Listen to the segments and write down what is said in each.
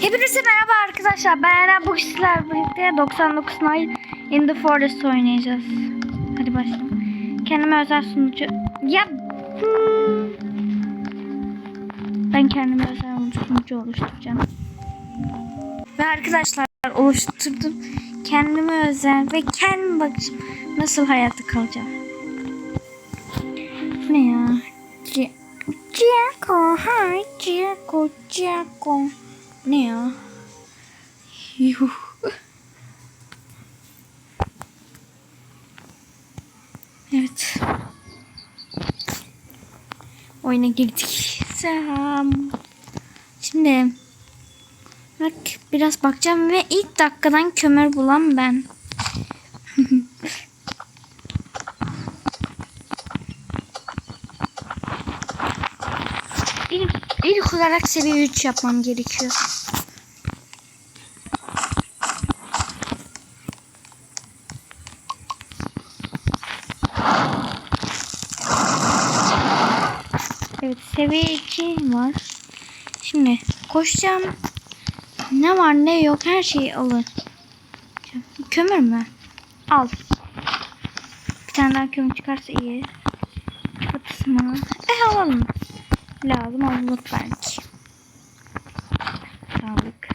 Hepinize merhaba arkadaşlar. Ben Eren. Bugün sizlerle birlikte 99 Night in the Forest oynayacağız. Hadi başlayalım. Kendime özel sunucu... Ya... Ben kendime özel sunucu oluşturacağım. Ve arkadaşlar oluşturdum. Kendime özel ve kendim bakacağım. Nasıl hayatta kalacağım. Ne ya? Jaco, hi Jaco, Jaco. Ne ya? Yuh. Evet. Oyuna girdik. Selam. Şimdi bak biraz bakacağım ve ilk dakikadan kömür bulan ben. ilk, ilk olarak seviye 3 yapmam gerekiyor. Evet seviye 2 var. Şimdi koşacağım. Ne var ne yok her şeyi alın. Kömür mü? Al. Bir tane daha kömür çıkarsa iyi. Çatısını. E alalım. Lazım olur belki. Sağlık.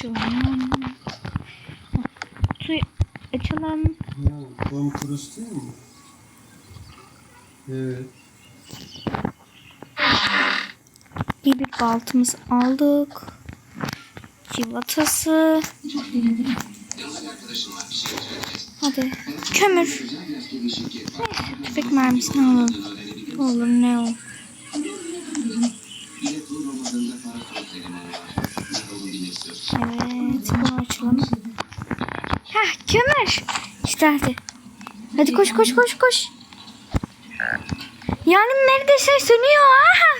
Şu an. Suyu açalım. Cruise değil mi? Evet. İyi bir baltımızı aldık. Civatası. Hadi. Kömür. Neyse tüfek mermisini alalım. Olur ne olur. Evet bunu açalım. Hah kömür. İşte hadi. Hadi koş koş koş koş. Yani neredeyse sönüyor. Aha.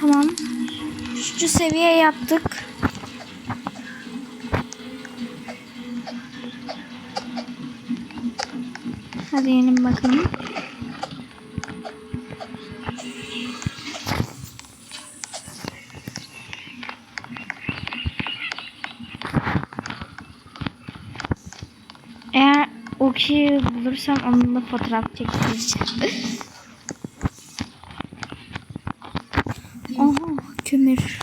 Tamam. Şu seviye yaptık. Bulursam onunla fotoğraf çektireceğim. Aha kömür.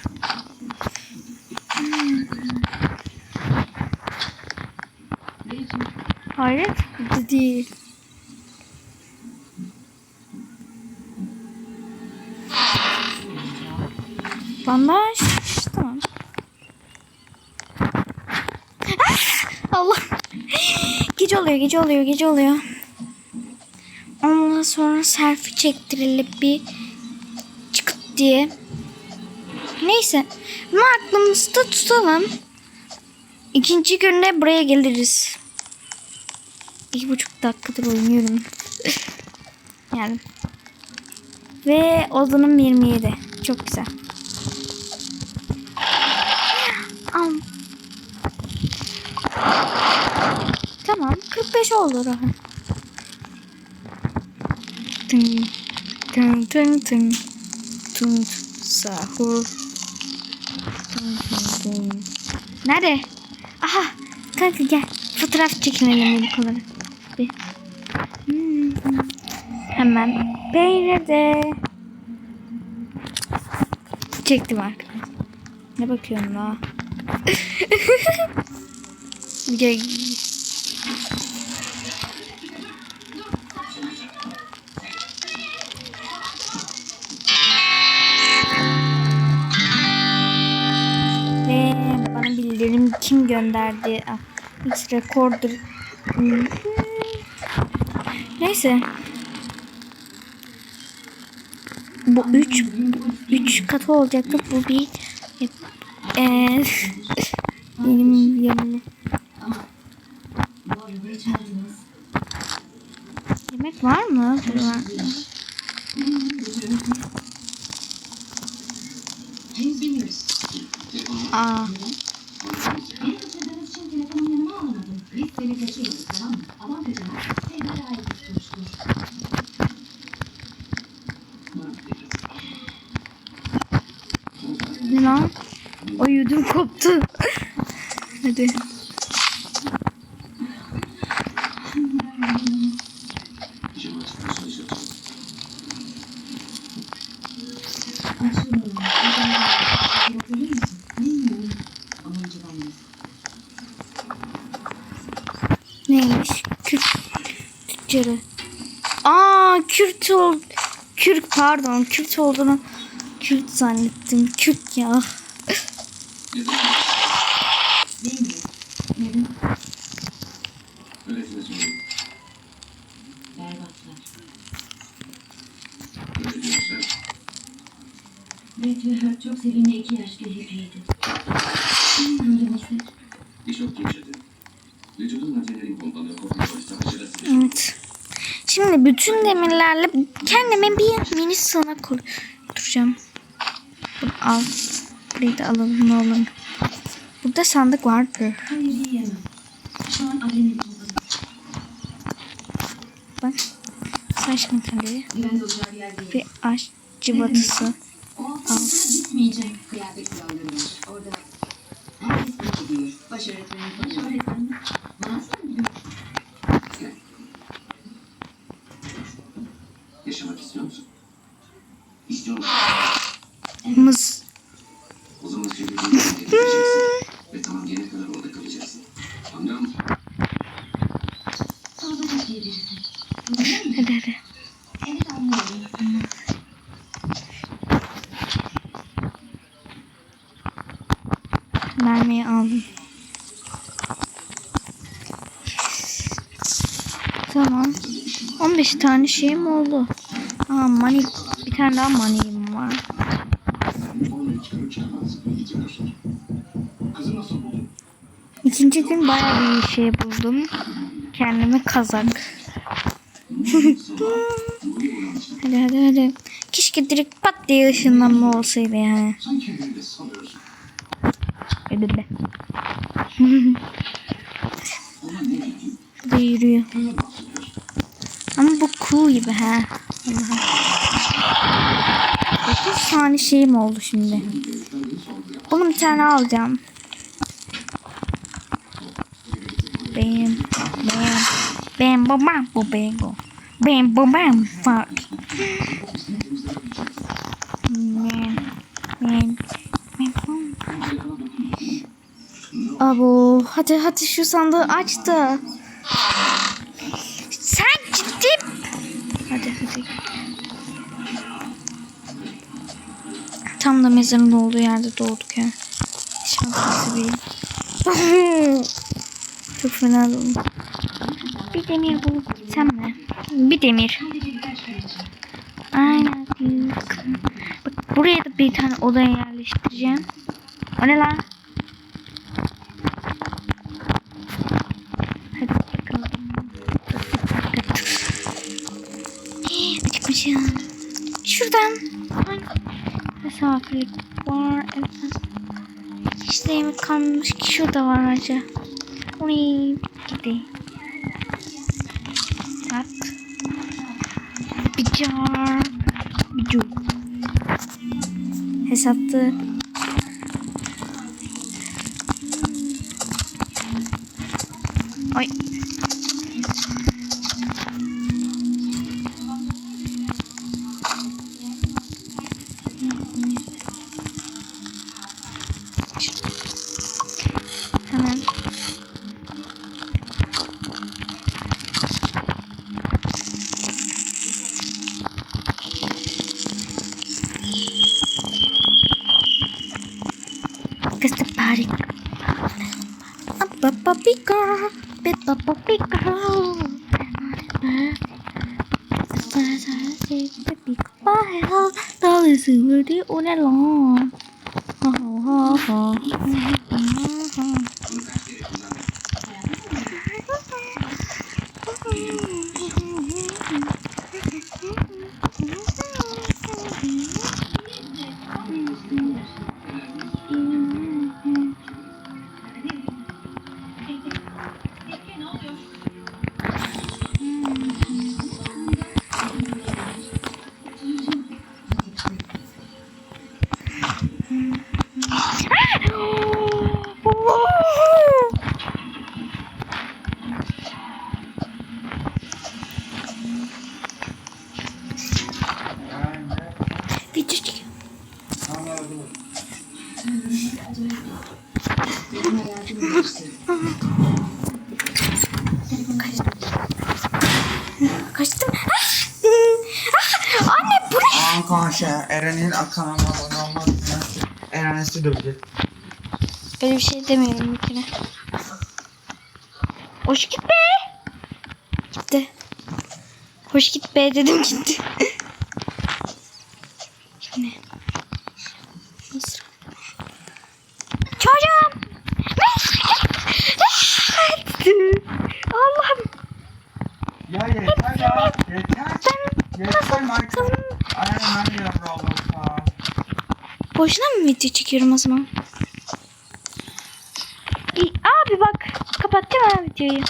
Hayret bu değil. Bandaj. Tamam. Ah! Allah. Gece oluyor, gece oluyor, gece oluyor. Ondan sonra selfie çektirilip bir çıkıt diye. Neyse. Bunu aklımızda tutalım. İkinci günde buraya geliriz. İki buçuk dakikadır oynuyorum. yani. Ve odunum 27. Çok güzel. Am. Tamam. 45 oldu rahat. Tın tın tın tın tın sahur. Tın tın tın. Nerede? Aha kanka gel. Fotoğraf çekinelim ilk olarak. Bir. Hmm. Hemen beğenirde. Çektim arkadaşlar. Ne bakıyorsun la? gönderdi? Ah, X Recorder. Hmm. Neyse. Bu üç, üç katı olacaktı. Bu bir eee benim yanımda. Yemek var mı? Burada. Aa. Seni kaçırmadık tamam mı? Aman kızım. Seni daha iyi tutmuştur. Ne lan? O yudum koptu. Hadi. Açıyorum. Yapabilir misin? Bilmiyorum. Ama önce ben de. Neymiş? Kürt tüccarı. Aa Kürt ol. Kürt pardon Kürt olduğunu Kürt zannettim. Kürt ya. Evet. Şimdi bütün demirlerle kendime bir mini sığınak kuracağım. Bunu al. Burayı da alalım ne olur. Burada sandık vardı. Bak. Saç olacağı bir aç kuralları var. Orada herkes iyi gidiyor. Baş öğretmenim, baş öğretmenim. Nasıl biliyor? Yaşamak istiyor musun? İstiyor musun? Mız. O zaman yere gideceksin. Ve tamam gelene kadar orada kalacaksın. Anlıyor musun? Hadi hadi. Evet anlıyorum. Mermiyi aldım. Tamam. 15 tane şeyim oldu. Money. Bir tane daha money'im var. İkinci gün bayağı bir şey buldum. Kendime kazak. hadi hadi hadi. Keşke direkt pat diye ışınlanma olsaydı yani. Ne diyeyim? Şurada yürüyor. Ama bu cool gibi ha. 9 tane şeyim oldu şimdi. Bunu bir tane alacağım. Bam. Bam. Bam bam bam. Bu bingo. Bam bam bam. Fuck. Man. Man. Man. bam. Abo. Hadi hadi şu sandığı aç da. Tam da mezarın olduğu yerde doğduk ya. Şanslı bir. Çok fena oldu. Bir demir bulup gitsem mi? Bir demir. Aynen. Bak buraya da bir tane odaya yerleştireceğim. O ne lan? Misafirlik var. Evet. De yemek kalmamış ki şurada var acaba. Uy, gideyim. At. Bir car. Bir cu. Hesaptı. because the party. Up, up, girl. Bit up, up, girl. Baby girl, that is really all along. Oh, oh, oh. Şey Eren'in kanalıma abone olmazsanız Eren'i sizi dövecek. Öyle bir şey demiyorum kere. Hoş git be. Gitti. Hoş git be dedim gitti. Video çekiyorum o zaman? Abi bak kapatacağım ha videoyu.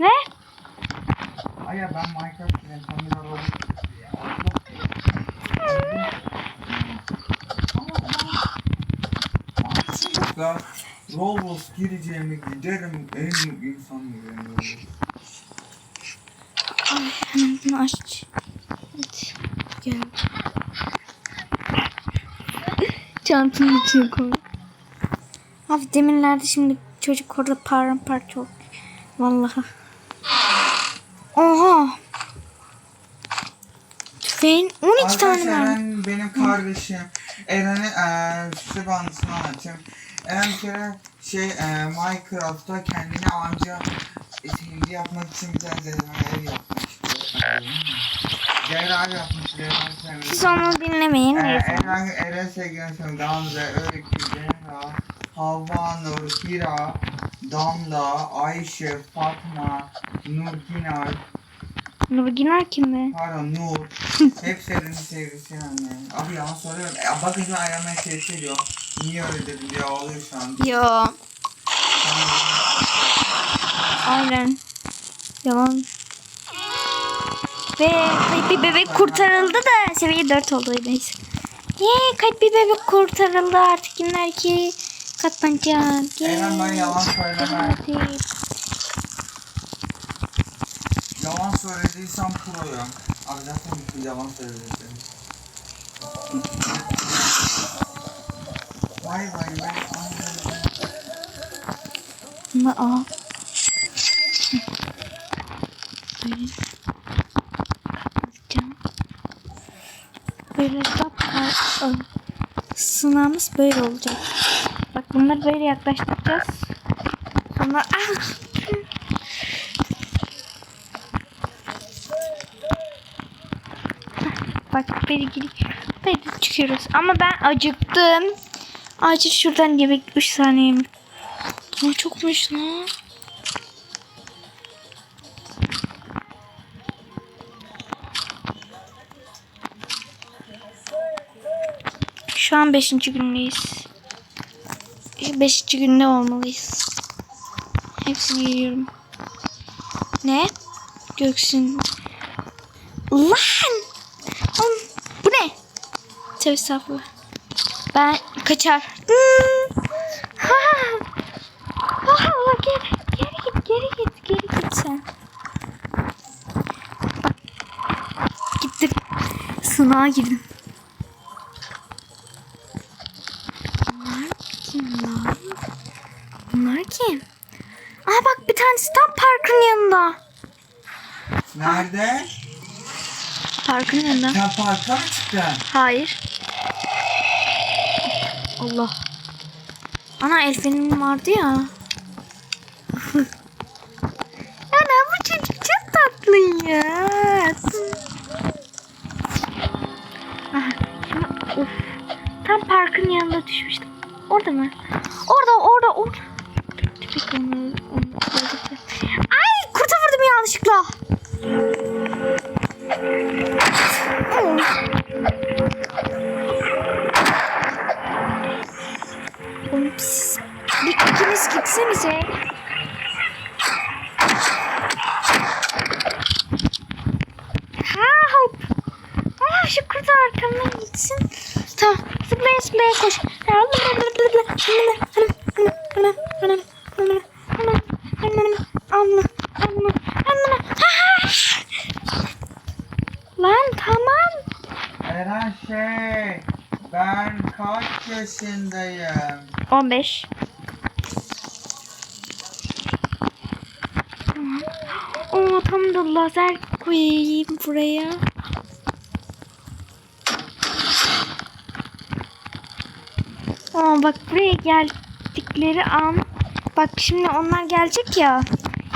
Ne? Ay ya ben Minecraft ile kamera Roblox ya. Roblox gireceğimi giderim en insan gibi. Hemen bunu aç. Evet. Gel. Çantanın içine koy. Abi deminlerde şimdi çocuk orada paramparça oldu. Vallahi. Oha. Tüfeğin 12 tane Arkadaşlar var. Eren benim kardeşim. Eren'e eee size bir anısını anlatayım. Eren bir kere şey eee Minecraft'ta kendine anca sevgi yapmak için bir tane zehra ev yapmıştı. Zehra yapmış. Sevmiş. Siz onu dinlemeyin. Ee. Eren, Eren sevgilim sen Gamze, Öykü, Zehra, Havva, Nur, Hira, Damla, Ayşe, Fatma, Nurginar, Nurginar kim be? pardon Nur. Hepsi Eren'in sevgisi yani. Abi yalan soruyorum. E, bakın şu an Eren beni tehdit ediyor. Niye öyle dedim diye ağlıyor şu an. Yo. Aynen. Yalan. Ve kayıp bir bebek kurtarıldı da seviye 4 oldu neyse. Yee kayıp bir bebek kurtarıldı artık kimler ki katlanacak. Eren ben yalan söylemem. Yalan söylediysem proyum. Abi zaten bir yalan söyledim. Vay vay vay. Ama aa. Böyle. Kapatacağım. Böyle kapar. Aa. Sınavımız böyle olacak. Bak bunları böyle yaklaştıracağız. Sonra ah! Bak böyle gidip böyle çıkıyoruz. Ama ben acıktım. Acil şuradan yemek 3 saniye. Aa, çokmuş lan. An 5. gündeyiz. 5. günde olmalıyız. Hepsini yiyorum. Ne? Göksün. Lan! Oğlum, bu ne? Tövbe estağfurullah. Ben kaçar. Hmm. Ha! Allah geri, geri git, geri git, geri git sen. Gittim. Sınağa girdim. Bunlar kim lan? Kim? Aa bak bir tanesi tam parkın yanında. Nerede? Parkın yanında. Sen parka mı çıktın? Hayır. Allah. Ana el fenerim vardı ya. Lan tamam. Eren şey, ben kaç yaşındayım? 15. Oo tam da lazer koyayım buraya. Aa bak buraya geldikleri an bak şimdi onlar gelecek ya.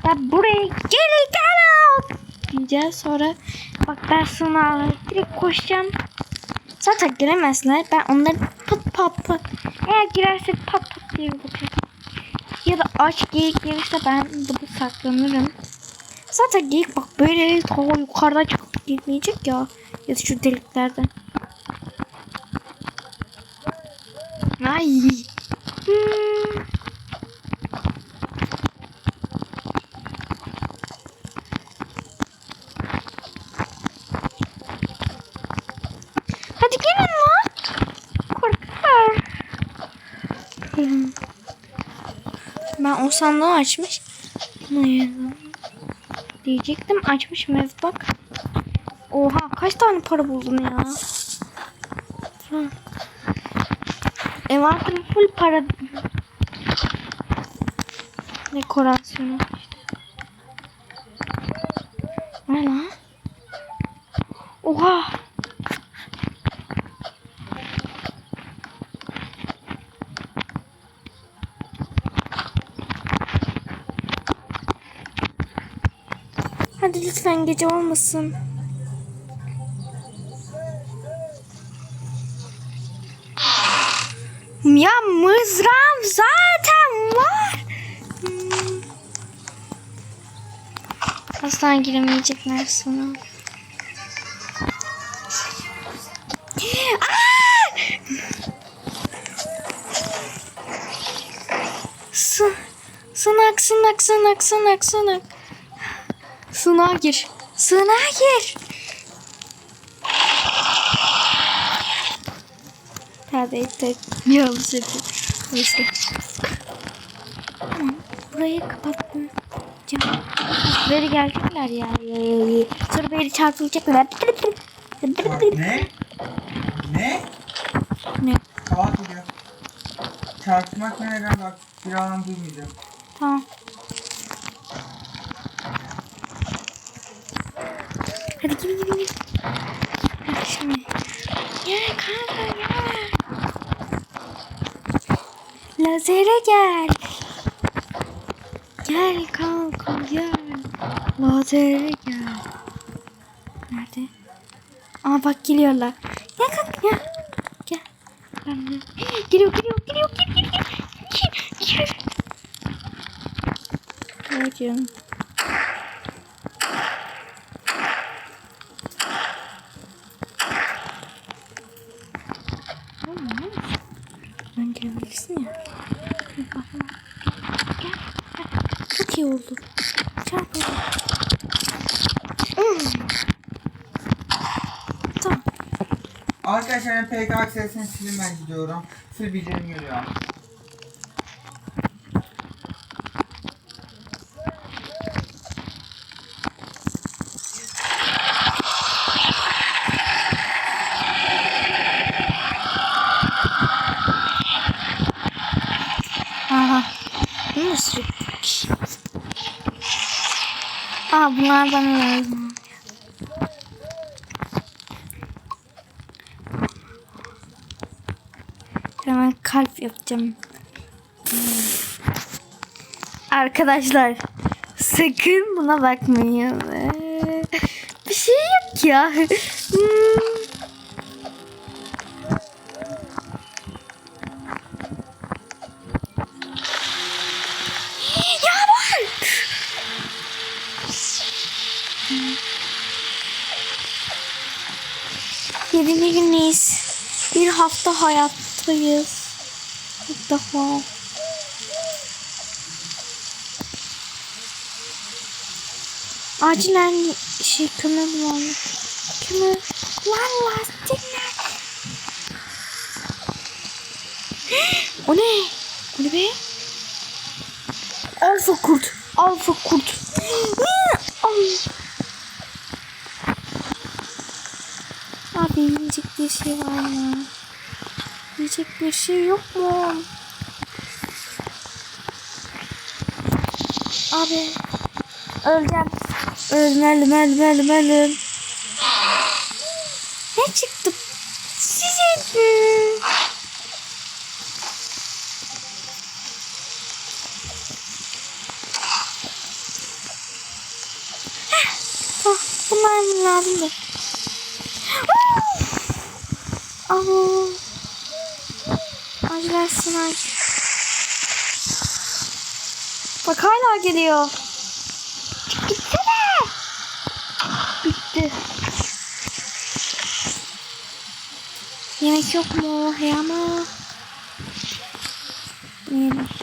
Ya buraya geri gel diyeceğiz sonra bak ben sana direkt koşacağım. Zaten giremezler. Ben onları pat pat pat. Eğer girerse pat pat diye vuracağım. Ya da aç geyik gelirse ben burada saklanırım. Zaten geyik bak böyle ta yukarıdan gitmeyecek ya. Ya şu deliklerden. Ay. Hadi gelin lan. Korkar. Ben o sandığı açmış. Diyecektim açmışım ev bak. Oha kaç tane para buldum ya. Envanterim full para. Dekorasyonu. Ne lan? Oha. Hadi lütfen gece olmasın. Asla giremeyecekler sana. Sınak sınak sınak sınak sınak. Sınağa gir. Sınağa gir. Tek bir yanlış yapayım. Neyse. Burayı kapattım. Böyle gelecekler ya. Sonra böyle çarpılacaklar. Bak ne? Ne? Ne? Kavat gidiyor. Çarpışmak ne neden bak. Birazdan duymayacağım. Tamam. Hadi gidin gidin gidin. Hadi şimdi. Gel kanka gel. Lazere gel. Gel kanka gel. Lazere gel. Nerede? Aa bak geliyorlar. Gel kanka gel. Gel. Ben de. Geliyor geliyor geliyor gel gel gel. Gel gel. Canım. Ben gelebilirsin ya. Gel. Çok iyi oldu. Çarp oldu. Hmm. Tamam. Arkadaşlar ben PK sesini silin ben gidiyorum. Full bildirim geliyor. Aha. Bu mu sürükmüş? Aa bunlar bana lazım. Hemen kalp yapacağım. Hmm. Arkadaşlar sakın buna bakmayın. Bir şey yok ya. Hafta hayattayız. İlk defa. Acilen şey kömür bulalım. Kömür. Lan lastikler. o ne? O ne be? Alfa kurt. Alfa kurt. Abi yiyecek bir şey var mı? Yiyecek bir şey yok mu? Abi öleceğim. Ölmelim, ölmelim, ölmelim. Ne çıktı? Sizin mi? Oh, bunlar lazımdır. Aa! Acilen sınav. Bak hala geliyor. Çık Gitsene. Bitti. Yemek yok mu? Yama. Yiyelim. Aa,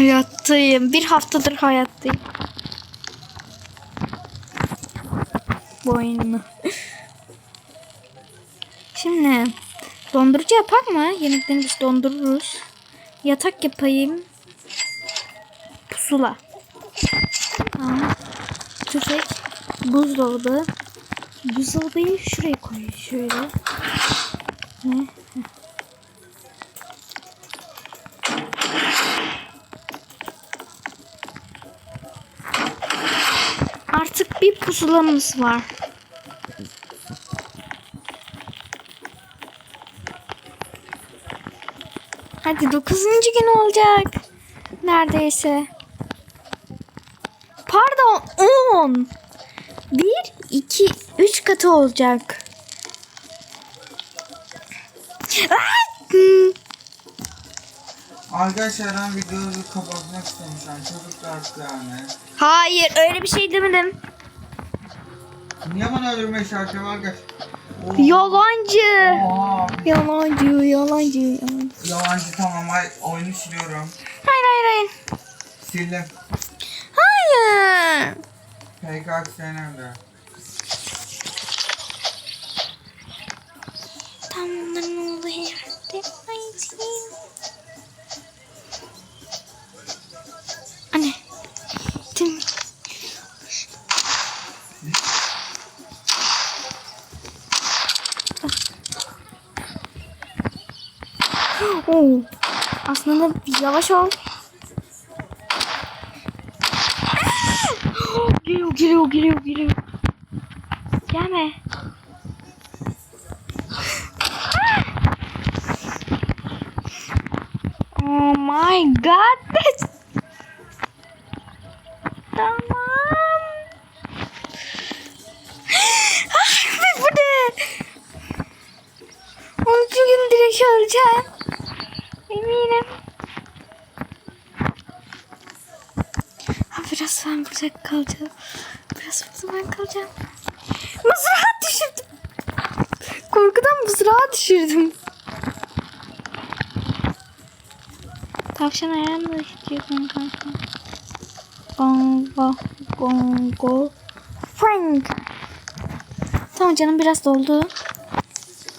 Hayattayım. Bir haftadır hayattayım. Bu oyunu. Şimdi dondurucu yapak mı? Yemeklerini biz dondururuz. Yatak yapayım. Pusula. Tamam. Tüfek. Buzdolabı. Buzdolabıyı şuraya koy. Şöyle. Ne? Pusulamız var. Hadi dokuzuncu gün olacak. Neredeyse. Pardon on. Bir, iki, üç katı olacak. Arkadaşlar ben videoyu kapatmak an. Çocuklar yani. Hayır öyle bir şey demedim. Niye bana öldürme şarkı var ki? Oo. Yalancı. Oha. Yalancı, yalancı, yalancı. Yalancı tamam ay oyunu siliyorum. Hayır, hayır, hayır. Sildim. Hayır. PKK nerede? Tam bunların olduğu yerde. Ay, Oo. Aslında yavaş ol. geliyor, geliyor, geliyor, geliyor. Gelme. Oh my god. Biraz ben burada kalacağım. Biraz burada ben kalacağım. Mızrağı düşürdüm. Korkudan mızrağı düşürdüm. Tavşan ayağını da istiyorsun kanka. Gongo, gongo, Frank. Tamam canım biraz doldu.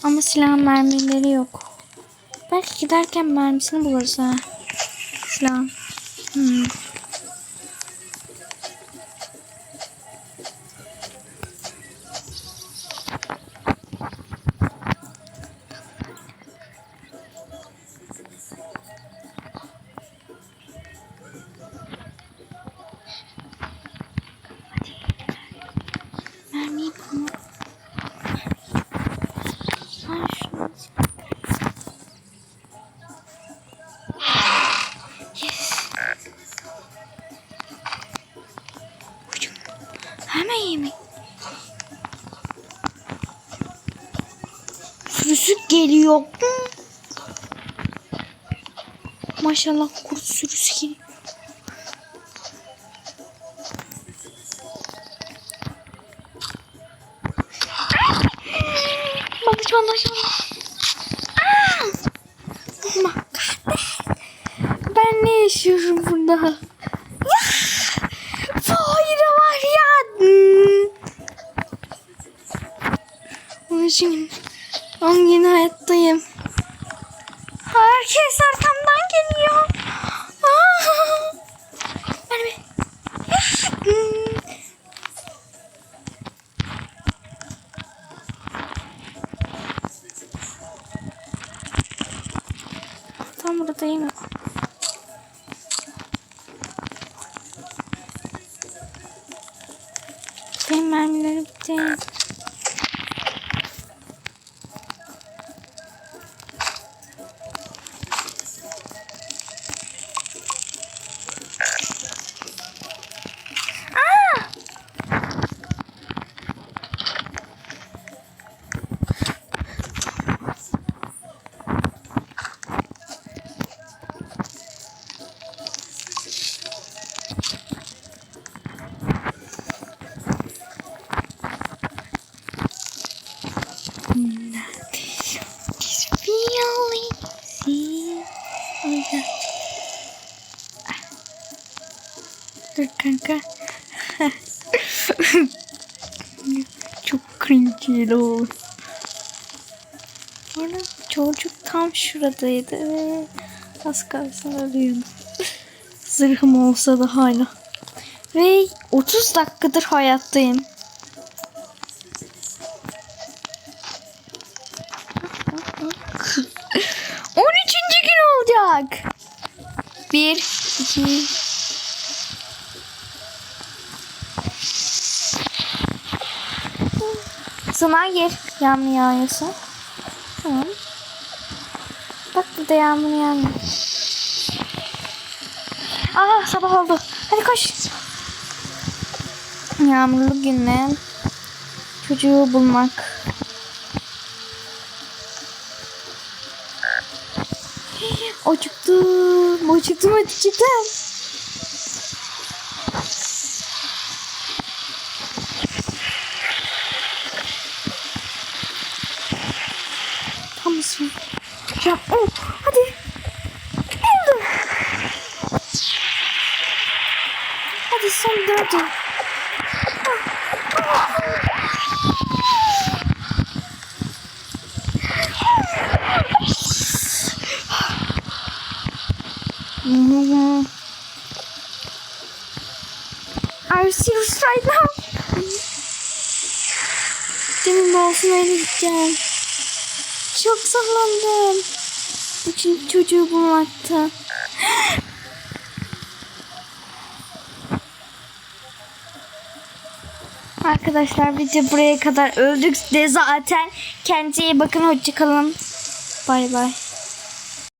Ama silah mermileri yok. Belki giderken mermisini buluruz ha. Silah. Hemen yemek. Sürüsü geliyor. Maşallah kurt sürüsü geliyor. Aman kahretsin. Ben ne yaşıyorum burada? Yeni hayattayım. Herkes arkamdan geliyor. Tam buradayım. Benim mermileri bitti. O. Orada çocuk tam şuradaydı ve az kalsın ölüyordu. Zırhım olsa da hala. Ve 30 dakikadır hayattayım. Zaman gir. Yağmur yağıyorsa. Tamam. Bak burada yağmur yağmıyor. Aa sabah oldu. Hadi koş. Yağmurlu günde çocuğu bulmak. Acıktım. Acıktım acıktım. Ya oh, hadi. Oldu. Hadi son dördü. Mhm. Are you serious right now? Demin boğazına gideceğim. Sallandım. Üçün çocuğu bulmakta. Arkadaşlar video buraya kadar öldük de zaten. Kendinize iyi bakın. Hoşçakalın. Bay bay.